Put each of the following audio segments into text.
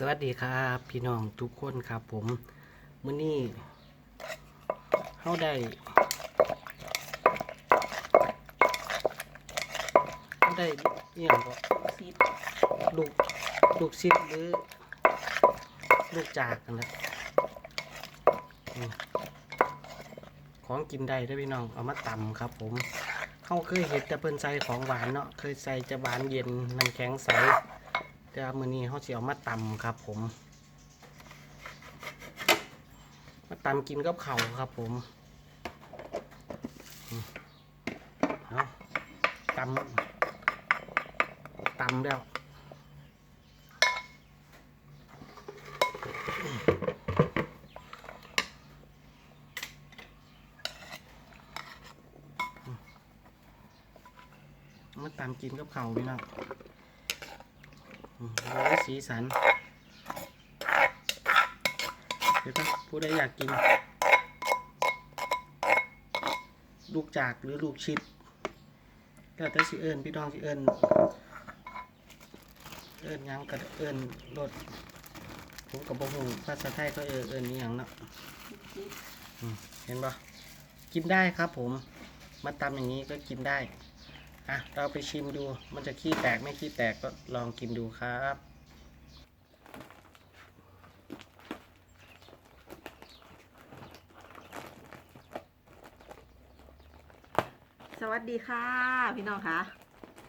สวัสดีครับพี่น้องทุกคนครับผมมื้อนี้เฮาได้เฮาได้อหย่างก็ซีดลูกลูกซิดหรือ ลูกจากนั่นะของกินได้ด้อพี่น้องเอามาตำครับผมเฮาเคยเห็นแต่เพิ่นใส่ของหวานเนาะเคยใส่จะหวานเย็นน้ำแข็งใส แต่มือนี้เขาสิเอามาตำครับ ผม มาตำกินกับเข่าครับผมเอาตำตำแล้วมาตำกินกับเขาพี่น้อง สีสันเดี๋ยวถ้าผู้ใดอยากกิน ลูกจากหรือลูกชิดก็แต่สิเอิญพี่น้องสิเอิญเอิญยังกับเอิญรถผมกับบ่ฮู้ภาษาไทยก็เอิญเอิญนี่ยังเนาะเห็นปะกินได้ครับผม มาตำอย่างนี้ก็กินได้ อะเราไปชิมดู มันจะขี้แตกไม่ขี้แตกก็ลองกินดูครับสวัสดีค่ะ พี่น้องค่ะ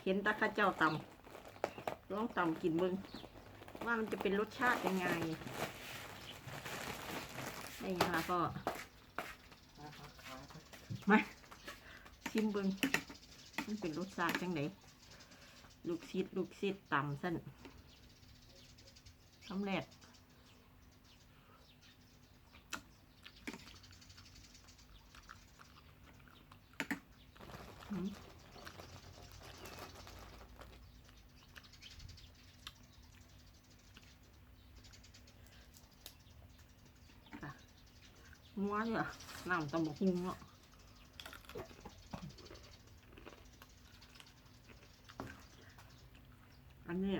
เห็นตะข้าเจ้าตำลองตำกินมึงว่ามันจะเป็นรสชาติยังไงได้ยังล่ะก็มาชิมเบิง มันเป็นรสชาติจังไหนลูกซิดลูกซิดตำสั้นคำแรกอืมงัวเนี่ยน้ำตำบักหุ่งเนาะ อันนี้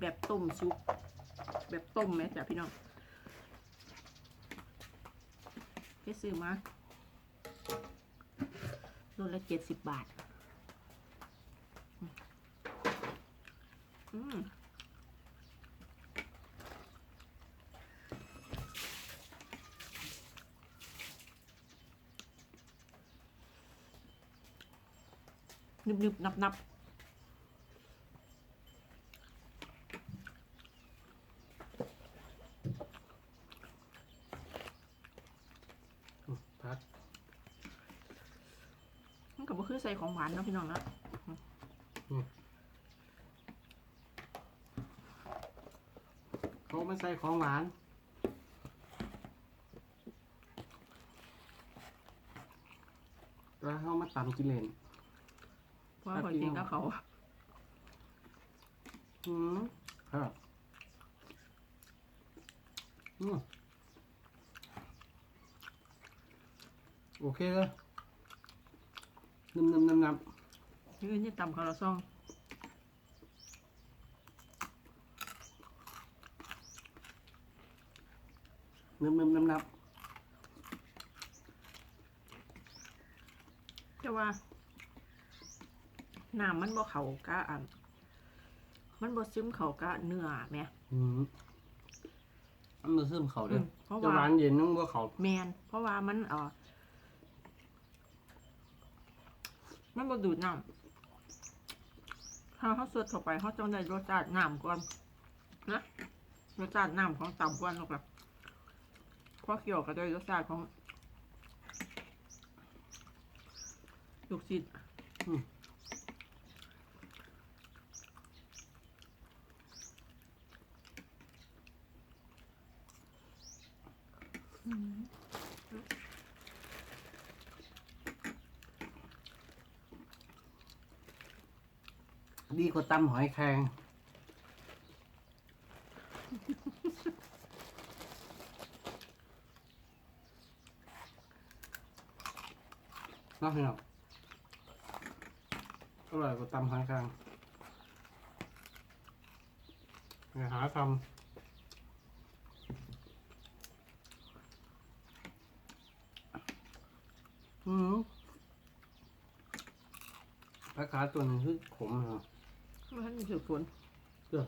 แบบต้มซุป แบบต้มไหมจ้ะพี่น้องไปซื้อมาโลละเจ็ดสิบบาท อืมนึบนึบนับนับ พัก มันกับว่าคือใส่ของหวานเนาะพี่น้องเนาะเขาไม่ใส่ของหวานแล้วเขามาตำกินเล่นเพราะว่าคนกินกับเขาอืมครับอืมโอเคเลย นุ่มๆน้ำยืนนี่ตำข้าวละซองๆนุ่มๆน้ำแต่ว่าน้ำมันบ่เขากะอัน มันบ่ซึมเขากะเนื้อแหม่ๆอืมอันมือซึมเขาเด้อมเพราะจะว่า หวานเย็นนุ่งบ่เขาแมนเพราะว่ามันเออ มันบ่ดูดน้ำถ้าเขาสดเข้าไปเขาต้องได้รสชาติน้ำก่อนนะรสชาติน้ำของต่ำก่อนหรอกล่ะเพราะเกี่ยวกับด้วยรสชาติของลูกศิษย์ ดีกว่าตำหอยแครงน่าพี่น้องอร่อยกว่าตำหอยแครงอย่าหาทำอืมปลาขาตัวนึงคือขมนะ ไม่ให้มีสืบฝนเด้อ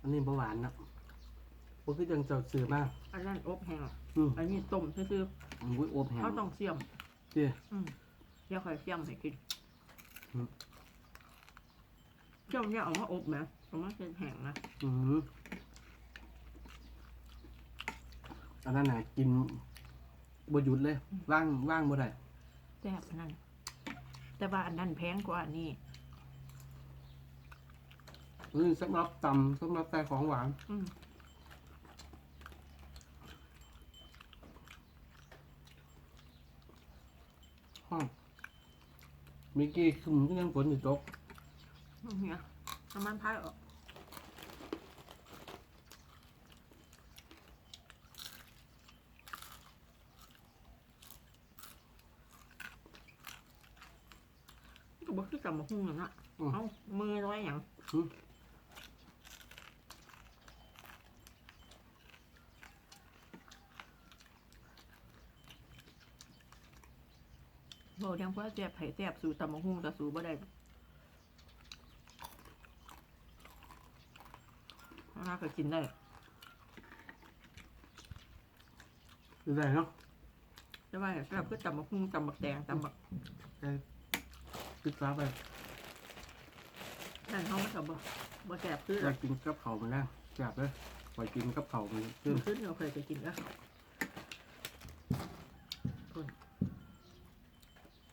อันนี้เบาหวานนะพวกที่ยังเจ้าซื้อมากอันนั้นอบแห้งอืมอันนี้ต้มซื่ออุ้ยอบแห้ๆงเขาต้องเสี่ยมเจ้อืมเดี๋ยวค่อยเสี่ยมให้กินอืมเสี่ยมเนี่ยเอามาอบไหมเอามาเป็นแห้งนะอืม อันนั้นน่ะกินบ่หยุดเลย ว่างว่างบ่ได้แซ่บอันนั้นแต่ว่าอันนั้นแพงกว่าอันนี้นี่สำหรับตำสำหรับแต่ของหวาน อืมห้องมิกกี้คือมันก็ยังฝนอยู่ตก เนี่ยน้ำมันพายออก บอกคือกลับมาหุ้งอย่างน่ะอืม เอามือร้อยอย่างอืมบอกยังว่าแซ่บไผ่แซ่บสู่ตำมะฮุ่งแต่สู่บ่ได้น่าก็กินได้คือได้เนาะ แต่ว่าแซ่บคือตำมะฮุ่งตำบักแดงตำบัก ได้ ติดฟ้าไปนั่นเขาไม่กับบ่บ่แซ่บคืออยากกินกับเขาวมันได้อยากเลยปล่อยกินกับเขาวมันขึ้ขึ้นนขึ้นเราเคยไปกินแล้ว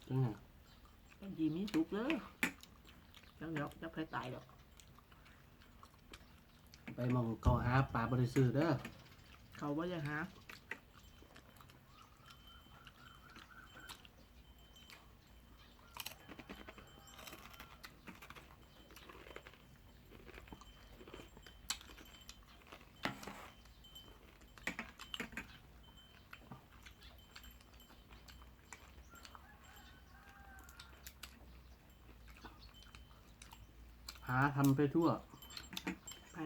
จังไงดีมีสุกเลยจังเดี๋ยวจะไปตายดอกไปมองเขาหาปลาบริสุทธิ์เด้อเขาว่าจะหา ทำไปทั่ว ไป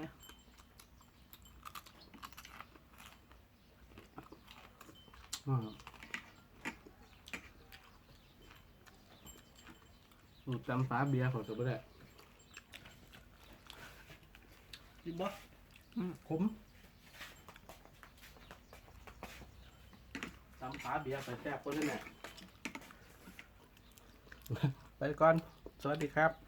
อืมสูตรจำฟ้าเบียร์ของตัวไม่ได้กินบ่อืม ขมจำฟ้าเบียร์ไปแซ่บคนนั่นแหละไปก่อน สวัสดีครับ